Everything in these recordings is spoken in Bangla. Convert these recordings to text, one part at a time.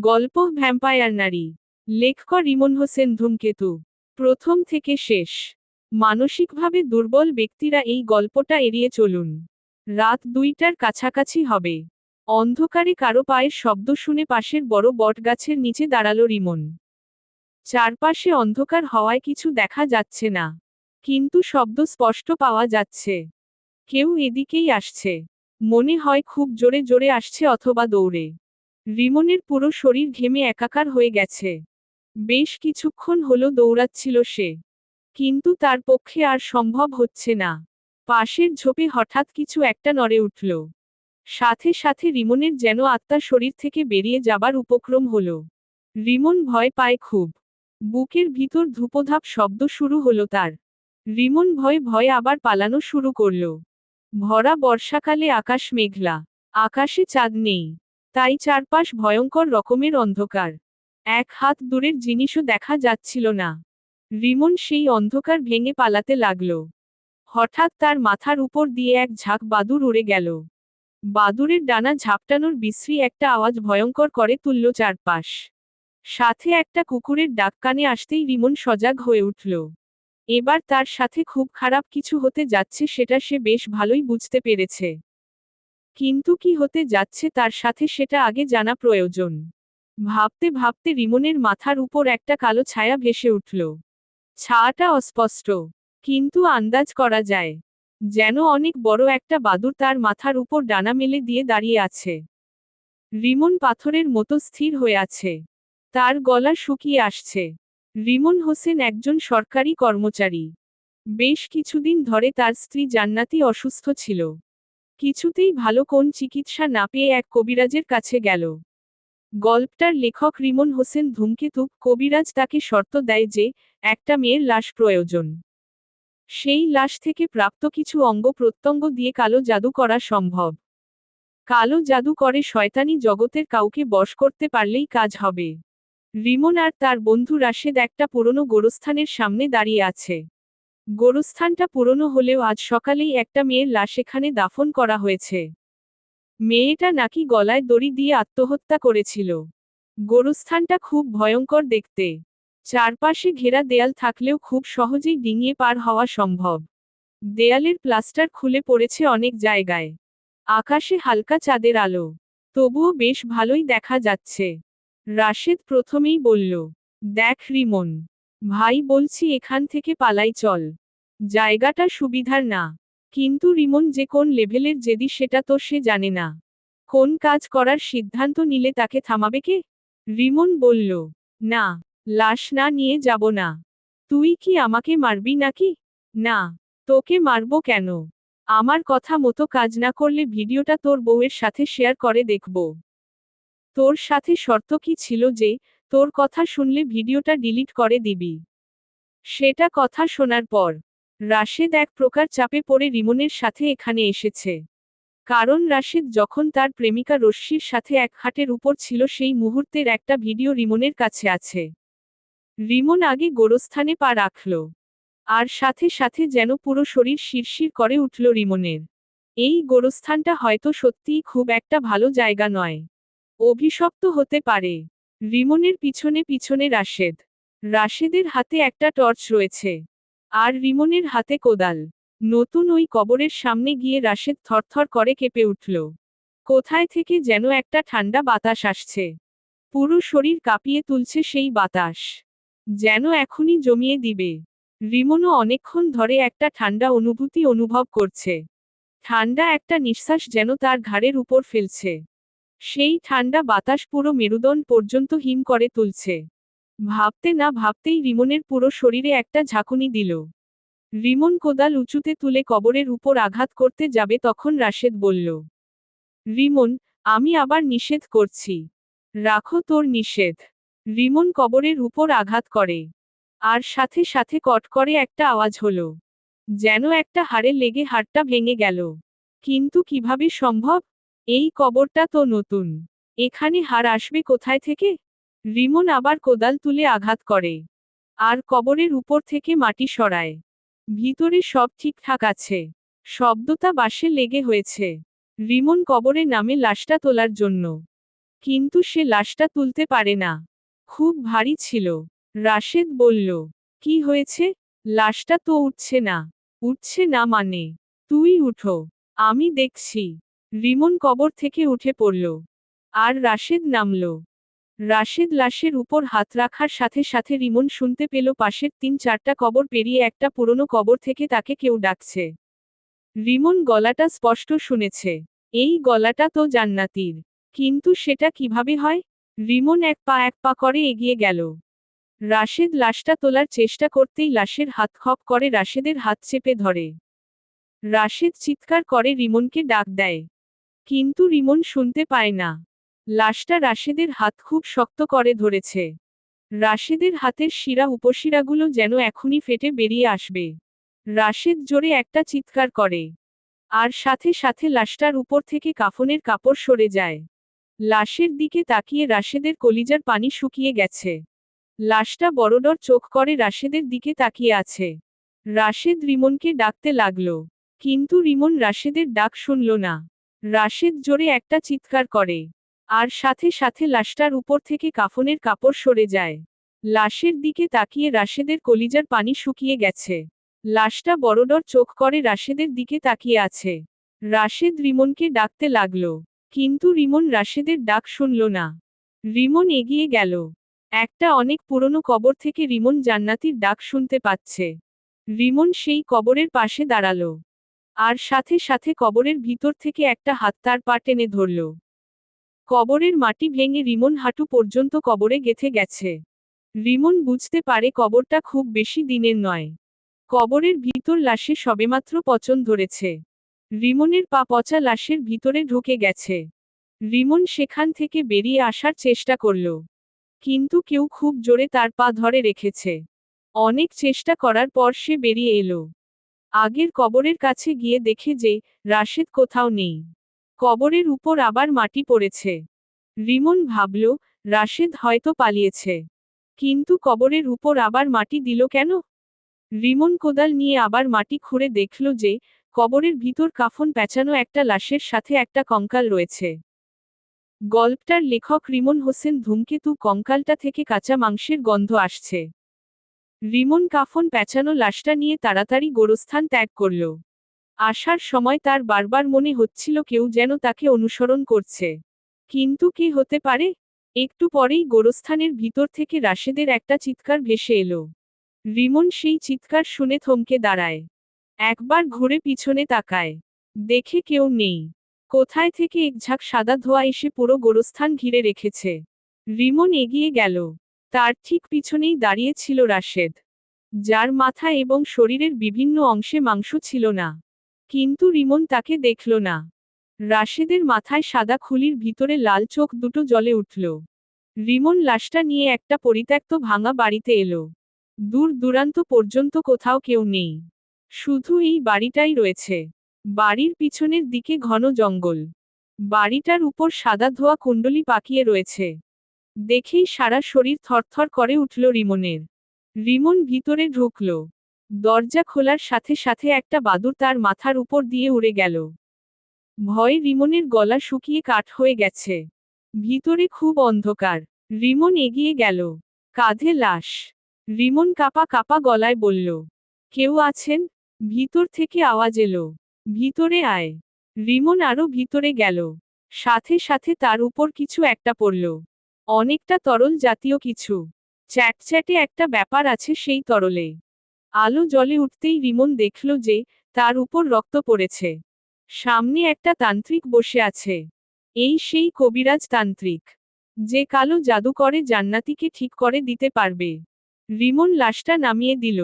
গল্প ভ্যাম্পায়ার নারী। লেখক রিমন হোসেন ধূমকেতু। প্রথম থেকে শেষ। মানসিকভাবে দুর্বল ব্যক্তিরা এই গল্পটা এড়িয়ে চলুন। রাত দুইটার কাছাকাছি হবে। অন্ধকারে কারও পায়ের শব্দ শুনে পাশের বড় বটগাছের নিচে দাঁড়াল রিমন। চারপাশে অন্ধকার হওয়ায় কিছু দেখা যাচ্ছে না। কিন্তু শব্দ স্পষ্ট পাওয়া যাচ্ছে। কেউ এদিকেই আসছে। মনে হয় খুব জোরে জোরে আসছে অথবা দৌড়ে। রিমনের পুরো শরীর ঘেমে একাকার হয়ে গেছে। বেশ কিছুক্ষণ হলো দৌড়াচ্ছিল সে। কিন্তু তার পক্ষে আর সম্ভব হচ্ছে না। পাশের ঝোপে হঠাৎ কিছু একটা নড়ে উঠল। সাথে সাথে রিমনের যেন আত্মা শরীর থেকে বেরিয়ে যাবার উপক্রম হল। রিমন ভয় পায় খুব। বুকের ভিতর ধূপধাপ শব্দ শুরু হলো তার। রিমন ভয়ে ভয়ে আবার পালানো শুরু করল। ভরা বর্ষাকালে আকাশ মেঘলা। আকাশে চাঁদ নেই। তাই চারপাশ ভয়ঙ্কর রকমের অন্ধকার। এক হাত দূরের জিনিসও দেখা যাচ্ছিল না। রিমন সেই অন্ধকার ভেঙে পালাতে লাগল। হঠাৎ তার মাথার উপর দিয়ে এক ঝাঁক বাদুর উড়ে গেল। বাদুরের ডানা ঝাপটানোর বিশ্রী একটা আওয়াজ ভয়ঙ্কর করে তুলল চারপাশ। সাথে একটা কুকুরের ডাক কানে আসতেই রিমন সজাগ হয়ে উঠল। এবার তার সাথে খুব খারাপ কিছু হতে যাচ্ছে সেটা সে বেশ ভালোই বুঝতে পেরেছে। কিন্তু কি হতে যাচ্ছে তার সাথে সেটা আগে জানা প্রয়োজন। ভাবতে ভাবতে রিমনের মাথার উপর একটা কালো ছায়া ভেসে উঠল। ছায়াটা অস্পষ্ট, কিন্তু আন্দাজ করা যায়। যেন অনেক বড় একটা বাদুর তার মাথার উপর ডানা মেলে দিয়ে দাঁড়িয়ে আছে। রিমন পাথরের মতো স্থির হয়ে আছে। তার গলা শুকিয়ে আসছে। রিমন হোসেন একজন সরকারি কর্মচারী। বেশ কিছুদিন ধরে তার স্ত্রী জান্নাতি অসুস্থ ছিল। কিছুতেই ভালো কোন চিকিৎসা না পেয়ে এক কবিরাজের কাছে গেল। গল্পটার লেখক রিমন হোসেন ধূমকেতু কবিরাজ তাকে শর্ত দেয় যে, একটা মেয়ের লাশ প্রয়োজন। সেই লাশ থেকে প্রাপ্ত কিছু অঙ্গ প্রত্যঙ্গ দিয়ে কালো জাদু করা সম্ভব। কালো জাদু করে শয়তানি জগতের কাউকে বশ করতে পারলেই কাজ হবে। রিমন আর তার বন্ধু রাশেদ একটা পুরনো গোরস্থানের সামনে দাঁড়িয়ে আছে। গোরস্থানটা পুরনো হলেও আজ সকালেই একটা মেয়ের লাশ এখানে দাফন করা হয়েছে। মেয়েটা নাকি গলায় দড়ি দিয়ে আত্মহত্যা করেছিল। গোরস্থানটা খুব ভয়ঙ্কর দেখতে। চারপাশে ঘেরা দেয়াল থাকলেও খুব সহজেই ডিঙিয়ে পার হওয়া সম্ভব। দেয়ালের প্লাস্টার খুলে পড়েছে অনেক জায়গায়। আকাশে হালকা চাঁদের আলো। তবুও বেশ ভালোই দেখা যাচ্ছে। রাশেদ প্রথমেই বলল, দেখ রিমন, ভাই বলছি এখান থেকে পালাই চল। জায়গাটা সুবিধার না। কিন্তু রিমন যে কোন লেভেলের জেদি সেটা তো সে জানে না। কোন কাজ করার সিদ্ধান্ত নিলে তাকে থামাবে কে? রিমন বলল, না, লাশ না নিয়ে যাব না। তুই কি আমাকে মারবি নাকি? না, তোকে মারব কেন? আমার কথা মতো কাজ না করলে ভিডিওটা তোর বউয়ের সাথে শেয়ার করে দেখব। তোর সাথে শর্ত কি ছিল যে তোর কথা শুনলে ভিডিওটা ডিলিট করে দিবি। সেটা কথা শোনার পর রাশেদ এক প্রকার চাপে পড়ে রিমনের সাথে এখানে এসেছে। কারণ রাশেদ যখন তার প্রেমিকা রশ্মির সাথে এক খাটের উপর ছিল সেই মুহূর্তের একটা ভিডিও রিমনের কাছে আছে। রিমন আগে গোরস্থানে পা রাখল। আর সাথে সাথে যেন পুরো শরীর শিরশির করে উঠল রিমনের। এই গোরস্থানটা হয়তো সত্যিই খুব একটা ভালো জায়গা নয়। অভিশপ্ত হতে পারে। রিমনের পিছনে পিছনে রাশেদ। রাশেদের হাতে একটা টর্চ রয়েছে। আর রিমনের হাতে কোদাল। নতুন ওই কবরের সামনে গিয়ে রাশেদ থরথর করে কেঁপে উঠল। কোথায় থেকে যেন একটা ঠান্ডা বাতাস আসছে। পুরো শরীর কাঁপিয়ে তুলছে সেই বাতাস। যেন এখনই জমিয়ে দিবে। রিমনও অনেকক্ষণ ধরে একটা ঠান্ডা অনুভূতি অনুভব করছে। ঠান্ডা একটা নিঃশ্বাস যেন তার ঘাড়ের উপর ফেলছে। সেই ঠান্ডা বাতাস পুরো মেরুদণ্ড পর্যন্ত হিম করে তুলছে। ভাবতে না ভাবতেই রিমনের পুরো শরীরে একটা ঝাঁকুনি দিল। রিমন কোদাল উঁচুতে তুলে কবরের উপর আঘাত করতে যাবে তখন রাশেদ বলল, রিমন, আমি আবার নিষেধ করছি। রাখো তোর নিষেধ রিমন কবরের উপর আঘাত করে। আর সাথে সাথে কট করে একটা আওয়াজ হলো, যেন একটা হাড়ে লেগে হাড়টা ভেঙে গেল। কিন্তু কীভাবে সম্ভব? এই কবরটা তো নতুন। এখানে হাড় আসবে কোথায় থেকে? রিমন আবার কোদাল তুলে আঘাত করে। আর কবরের উপর থেকে মাটি সরায়। ভিতরে সব ঠিকঠাক আছে। শব্দটা বাসে লেগে হয়েছে। রিমন কবরে নামে লাশটা তোলার জন্য। কিন্তু সে লাশটা তুলতে পারে না। খুব ভারী ছিল। রাশেদ বলল, কি হয়েছে? লাশটা তো উঠছে না। উঠছে না মানে? তুই উঠো। আমি দেখছি। রিমন কবর থেকে উঠে পড়ল। আর রাশেদ নামল রাশেদ লাশের উপর হাত রাখার সাথে সাথে রিমন শুনতে পেল পাশের তিন চারটা কবর পেরিয়ে একটা পুরনো কবর থেকে তাকে কেউ ডাকছে। রিমন গলাটা স্পষ্ট শুনেছে। এই গলাটা তো জান্নাতির। কিন্তু সেটা কীভাবে হয়? রিমন এক পা এক পা করে এগিয়ে গেল। রাশেদ লাশটা তোলার চেষ্টা করতেই লাশের হাত খপ করে রাশেদের হাত চেপে ধরে। রাশেদ চিৎকার করে রিমনকে ডাক দেয়। কিন্তু রিমন শুনতে পায় না। লাশটা রাশেদের হাত খুব শক্ত করে ধরেছে। রাশেদের হাতের শিরা উপশিরাগুলো যেন এখনই ফেটে বেরিয়ে আসবে। রাশেদ জোরে একটা চিৎকার করে। আর সাথে সাথে লাশটার উপর থেকে কাফনের কাপড় সরে যায়। লাশের দিকে তাকিয়ে রাশেদের কলিজার পানি শুকিয়ে গেছে। লাশটা বড়ডর চোখ করে রাশেদের দিকে তাকিয়ে আছে। রাশেদ রিমনকে ডাকতে লাগল। কিন্তু রিমন রাশেদের ডাক শুনল না। রাশেদ জোরে একটা চিৎকার করে। আর সাথে সাথে লাশটার উপর থেকে কাফনের কাপড় সরে যায়। লাশের দিকে তাকিয়ে রাশেদের কলিজার পানি শুকিয়ে গেছে। লাশটা বড়ডর চোখ করে রাশেদের দিকে তাকিয়ে আছে। রাশেদ রিমনকে ডাকতে লাগল, কিন্তু রিমন রাশেদের ডাক শুনল না। রিমন এগিয়ে গেল। একটা অনেক পুরনো কবর থেকে রিমন জান্নাতির ডাক শুনতে পাচ্ছে। রিমন সেই কবরের পাশে দাঁড়াল। আর সাথে সাথে কবরের ভিতর থেকে একটা হাত তার পা টেনে ধরল। কবরের মাটি ভেঙে রিমন হাঁটু পর্যন্ত কবরে গেথে গেছে। রিমন বুঝতে পারে কবরটা খুব বেশি দিনের নয়। কবরের ভিতর লাশে সবেমাত্র পচন ধরেছে। রিমনের পা পচা লাশের ভিতরে ঢুকে গেছে। রিমন সেখান থেকে বেরিয়ে আসার চেষ্টা করল। কিন্তু কেউ খুব জোরে তার পা ধরে রেখেছে। অনেক চেষ্টা করার পর সে বেরিয়ে এলো। আগের কবরের কাছে গিয়ে দেখে যে রাশেদ কোথাও নেই। কবরের উপর আবার মাটি পড়েছে। রিমন ভাবল, রাশেদ হয়তো পালিয়েছে। কিন্তু কবরের উপর আবার মাটি দিল কেন? রিমন কোদাল নিয়ে আবার মাটি খুঁড়ে দেখল যে, কবরের ভিতর কাফন পেঁচানো একটা লাশের সাথে একটা কঙ্কাল রয়েছে। গল্পটার লেখক রিমন হোসেন ধূমকেতু কঙ্কালটা থেকে কাঁচা মাংসের গন্ধ আসছে। রিমন কাফন পেঁচানো লাশটা নিয়ে তাড়াতাড়ি গোরস্থান ত্যাগ করল। আসার সময় তার বারবার মনে হচ্ছিল কেউ যেন তাকে অনুসরণ করছে। কিন্তু কি হতে পারে? একটু পরেই গোরস্থানের ভিতর থেকে রাশেদের একটা চিৎকার ভেসে এলো। রিমন সেই চিৎকার শুনে থমকে দাঁড়ায়। একবার ঘুরে পিছনে তাকায়। দেখে কেউ নেই। কোথায় থেকে একঝাঁক সাদা ধোয়া এসে পুরো গোরস্থান ঘিরে রেখেছে। রিমন এগিয়ে গেল। তার ঠিক পিছনেই দাঁড়িয়ে ছিল রাশেদ। যার মাথা এবং শরীরের বিভিন্ন অংশে মাংস ছিল না। কিন্তু রিমন তাকে দেখল না। রাশেদের মাথায় সাদা খুলির ভিতরে লাল চোখ দুটো জলে উঠল। রিমন লাশটা নিয়ে একটা পরিত্যক্ত ভাঙা বাড়িতে এলো। দূর দূরান্ত পর্যন্ত কোথাও কেউ নেই। শুধু এই বাড়িটাই রয়েছে। বাড়ির পিছনের দিকে ঘন জঙ্গল। বাড়িটার উপর সাদা ধোয়া কুণ্ডলি পাকিয়ে রয়েছে। দেখেই সারা শরীর থরথর করে উঠল রিমনের। রিমন ভিতরে ঢুকল। দরজা খোলার সাথে সাথে একটা বাদুর তার মাথার উপর দিয়ে উড়ে গেল। ভয়ে রিমনের গলা শুকিয়ে কাঠ হয়ে গেছে। ভিতরে খুব অন্ধকার। রিমন এগিয়ে গেল। কাঁধে লাশ। রিমন কাপা কাপা গলায় বলল, কেউ আছেন? ভিতর থেকে আওয়াজ এলো। ভিতরে আয়। রিমন আরও ভিতরে গেল। সাথে সাথে তার উপর কিছু একটা পড়ল। অনেকটা তরল জাতীয় কিছু। চ্যাটচ্যাটে একটা ব্যাপার আছে সেই তরলে। আলো জলে উঠতেই রিমন দেখল যে তার উপর রক্ত পড়েছে। সামনে একটা তান্ত্রিক বসে আছে। এই সেই কবিরাজ তান্ত্রিক। যে কালো জাদু করে জান্নাতিকে ঠিক করে দিতে পারবে। রিমন লাশটা নামিয়ে দিল।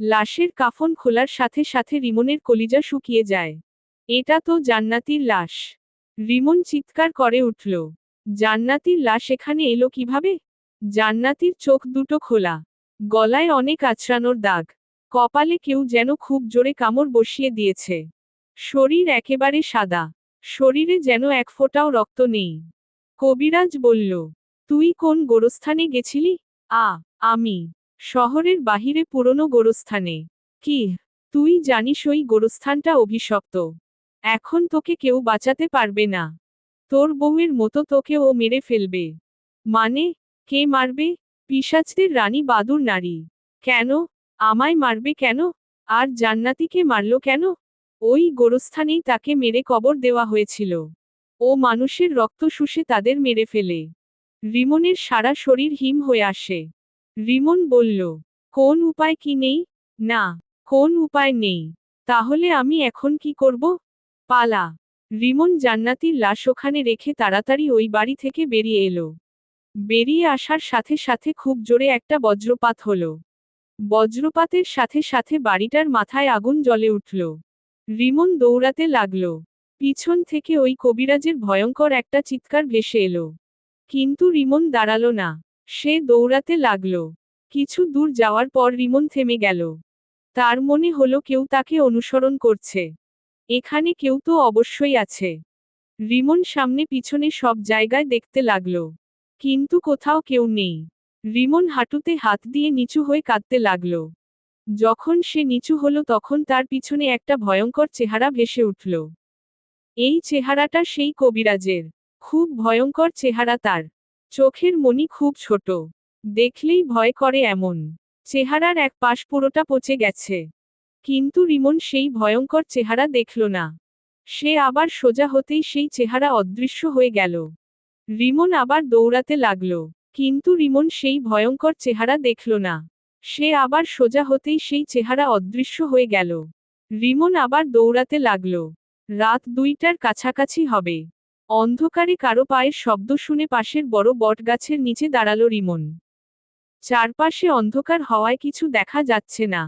লাশের কাফন খোলার সাথে সাথে রিমনের কলিজা শুকিয়ে যায়। এটা তো জান্নাতির লাশ। রিমন চিৎকার করে উঠল। জান্নাতির লাশ এখানে এলো কীভাবে? জান্নাতির চোখ দুটো খোলা। গলায় অনেক আছড়ানোর দাগ। কপালে কেউ যেন খুব জোরে কামড় বসিয়ে দিয়েছে। শরীর একেবারে সাদা। শরীরে যেন এক ফোঁটাও রক্ত নেই। কবিরাজ বলল, তুই কোন গোরস্থানে গেছিলি? আ, আমি। শহরের বাহিরে পুরনো গোরস্থানে। কি, তুই জানিস ওই গোরস্থানটা অভিশপ্ত। এখন তোকে কেউ বাঁচাতে পারবে না। তোর বউয়ের মতো তোকে ও মেরে ফেলবে। মানে কে মারবে? পিসাচদের রানী বাদুর নারী। কেন? আমায় মারবে কেন? আর জান্নাতিকে মারল কেন? ওই গোরস্থানেই তাকে মেরে কবর দেওয়া হয়েছিল। ও মানুষের রক্ত শুষে তাদের মেরে ফেলে। রিমনের সারা শরীর হিম হয়ে আসে। রিমন বলল, কোন উপায় কি নেই? না, কোন উপায় নেই। তাহলে আমি এখন কি করব? পালা। রিমন জান্নাতির লাশ ওখানে রেখে তাড়াতাড়ি ওই বাড়ি থেকে বেরিয়ে এলো। বেরিয়ে আসার সাথে সাথে খুব জোরে একটা বজ্রপাত হলো। বজ্রপাতের সাথে সাথে বাড়িটার মাথায় আগুন জ্বলে উঠল। রিমন দৌড়াতে লাগল। পিছন থেকে ওই কবিরাজের ভয়ঙ্কর একটা চিৎকার ভেসে এলো। কিন্তু রিমন দাঁড়াল না। সে দৌড়াতে লাগল। কিছু দূর যাওয়ার পর রিমন থেমে গেল। তার মনে হলো কেউ তাকে অনুসরণ করছে। এখানে কেউ তো অবশ্যই আছে। রিমন সামনে পিছনে সব জায়গায় দেখতে লাগল। কিন্তু কোথাও কেউ নেই। রিমন হাঁটুতে হাত দিয়ে নিচু হয়ে কাঁদতে লাগল। যখন সে নিচু হলো তখন তার পিছনে একটা ভয়ঙ্কর চেহারা ভেসে উঠল। এই চেহারাটা সেই কবিরাজের। খুব ভয়ঙ্কর চেহারা তার। চোখের মনি খুব ছোট। দেখলেই ভয় করে এমন। চেহারার এক পাশ পুরোটা পচে গেছে। কিন্তু রিমন সেই ভয়ঙ্কর চেহারা দেখল না। সে আবার সোজা হতেই সেই চেহারা অদৃশ্য হয়ে গেল। রিমন আবার দৌড়াতে লাগল। কিন্তু রিমন সেই ভয়ঙ্কর চেহারা দেখল না। সে আবার সোজা হতেই সেই চেহারা অদৃশ্য হয়ে গেল। রিমন আবার দৌড়াতে লাগল। রাত দুইটার কাছাকাছি হবে। অন্ধকারে কারও পায়ের শব্দ শুনে পাশের বড় বটগাছের নিচে দাঁড়াল রিমন। চারপাশে অন্ধকার হওয়ায় কিছু দেখা যাচ্ছে না।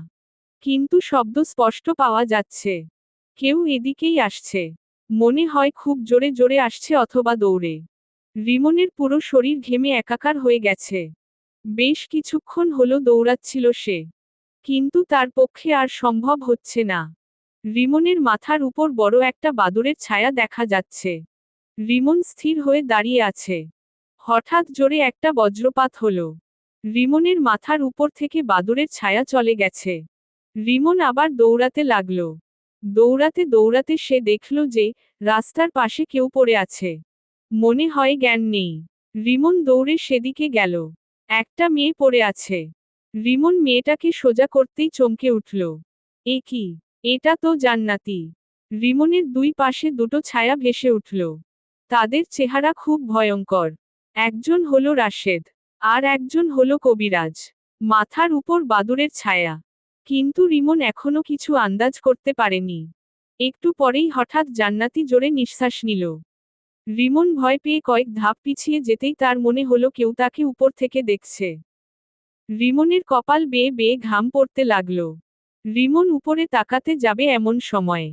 কিন্তু শব্দ স্পষ্ট পাওয়া যাচ্ছে। কেউ এদিকেই আসছে। মনে হয় খুব জোরে জোরে আসছে অথবা দৌড়ে। রিমনের পুরো শরীর ঘেমে একাকার হয়ে গেছে। বেশ কিছুক্ষণ হলো দৌড়াচ্ছিল সে। কিন্তু তার পক্ষে আর সম্ভব হচ্ছে না। রিমনের মাথার উপর বড় একটা বাদুরের ছায়া দেখা যাচ্ছে। রিমন স্থির হয়ে দাঁড়িয়ে আছে। হঠাৎ জোরে একটা বজ্রপাত হল। রিমনের মাথার উপর থেকে বাদুরের ছায়া চলে গেছে। রিমন আবার দৌড়াতে লাগল। দৌড়াতে দৌড়াতে সে দেখল যে রাস্তার পাশে কেউ পড়ে আছে। মনে হয় জ্ঞান নেই। রিমন দৌড়ে সেদিকে গেল। একটা মেয়ে পড়ে আছে। রিমন মেয়েটাকে সোজা করতেই চমকে উঠল। এ কি? এটা তো জান্নাতি। রিমনের দুই পাশে দুটো ছায়া ভেসে উঠল। তাদের চেহারা খুব ভয়ঙ্কর। একজন হলো রাশেদ, আর একজন হলো কবিরাজ। মাথার উপর বাদুরের ছায়া। কিন্তু রিমন এখনও কিছু আন্দাজ করতে পারেনি। একটু পরেই হঠাৎ জান্নাতি জোরে নিঃশ্বাস নিল। রিমন ভয় পেয়ে কয়েক ধাপ পিছিয়ে যেতেই তার মনে হলো কেউ তাকে উপর থেকে দেখছে। রিমনের কপাল বেয়ে বেয়ে ঘাম পড়তে লাগল। রিমন উপরে তাকাতে যাবে এমন সময়।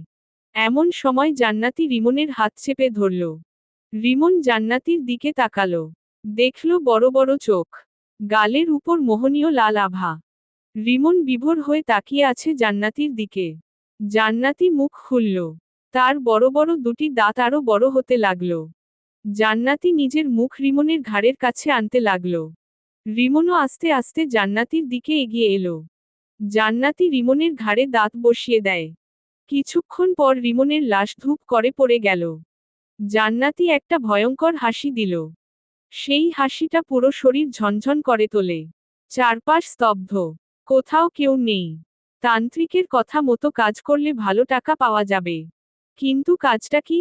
এমন সময় জান্নাতি রিমনের হাত চেপে ধরল। রিমন জান্নাতির দিকে তাকালো। দেখল বড় বড় চোখ। গালের উপর মোহনীয় লাল আভা। রিমন বিভোর হয়ে তাকিয়ে আছে জান্নাতির দিকে। জান্নাতি মুখ খুলল। তার বড় বড় দুটি দাঁত আরও বড় হতে লাগল। জান্নাতি নিজের মুখ রিমনের ঘাড়ের কাছে আনতে লাগল। রিমনও আস্তে আস্তে জান্নাতির দিকে এগিয়ে এলো। জান্নাতি রিমনের ঘাড়ে দাঁত বসিয়ে দেয়। কিছুক্ষণ পর রিমনের লাশ ধূপ করে পড়ে গেল। জান্নাতি একটা ভয়ঙ্কর হাসি দিল। সেই হাসিটা পুরো শরীর ঝনঝন করে তোলে। চারপাশ স্তব্ধ। কোথাও কেউ নেই। তান্ত্রিকের কথা মতো কাজ করলে ভালো টাকা পাওয়া যাবে। কিন্তু কাজটা কি?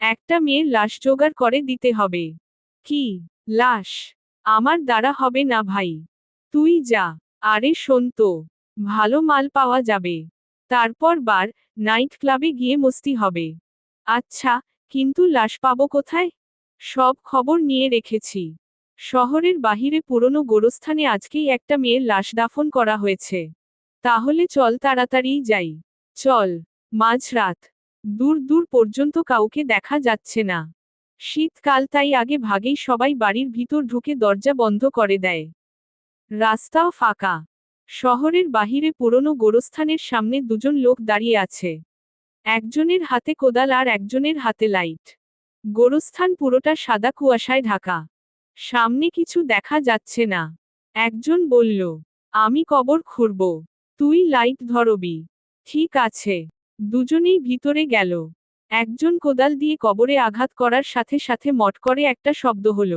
একটা মেয়ের লাশ জোগাড় করে দিতে হবে। কি? লাশ? আমার দ্বারা হবে না ভাই। তুই যা। আরে শোন তো। ভালো মাল পাওয়া যাবে। তারপর বার নাইট ক্লাবে গিয়ে মস্তি হবে। আচ্ছা কিন্তু লাশ পাবো কোথায়? সব খবর নিয়ে রেখেছি। শহরের বাহিরে পুরনো গোরস্থানে আজকেই একটা মেয়ের লাশ দাফন করা হয়েছে। তাহলে চল তাড়াতাড়ি যাই। চল। মাঝরাত। দূর দূর পর্যন্ত কাউকে দেখা যাচ্ছে না। শীতকাল তাই আগে ভাগেই সবাই বাড়ির ভিতর ঢুকে দরজা বন্ধ করে দেয়। রাস্তাও ফাঁকা। শহরের বাহিরে পুরনো গোরস্থানের সামনে দুজন লোক দাঁড়িয়ে আছে। একজনের হাতে কোদাল আর একজনের হাতে লাইট। গোরস্থান পুরোটা সাদা কুয়াশায় ঢাকা। সামনে কিছু দেখা যাচ্ছে না। একজন বলল, আমি কবর খুঁড়ব। তুই লাইট ধরবি। ঠিক আছে। দুজনেই ভিতরে গেল। একজন কোদাল দিয়ে কবরে আঘাত করার সাথে সাথে মট করে একটা শব্দ হল।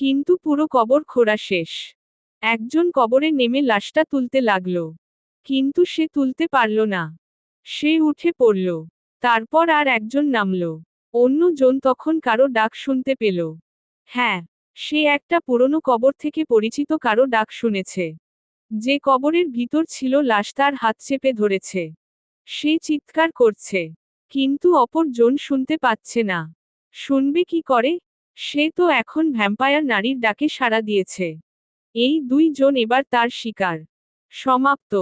কিন্তু পুরো কবর খোঁড়া শেষ। একজন কবরে নেমে লাশটা তুলতে লাগল। কিন্তু সে তুলতে পারল না। সে উঠে পড়ল। তারপর আর একজন নামল। অন্য জন তখন কারও ডাক শুনতে পেল। হ্যাঁ সে একটা পুরনো কবর থেকে পরিচিত কারও ডাক শুনেছে। যে কবরের ভিতর ছিল লাশ তার হাত চেপে ধরেছে। সে চিৎকার করছে। কিন্তু অপরজন শুনতে পাচ্ছে না। শুনবে কি করে? সে তো এখন ভ্যাম্পায়ার নারীর ডাকে সাড়া দিয়েছে। এই দুই জন এবার তার শিকার। সমাপ্ত।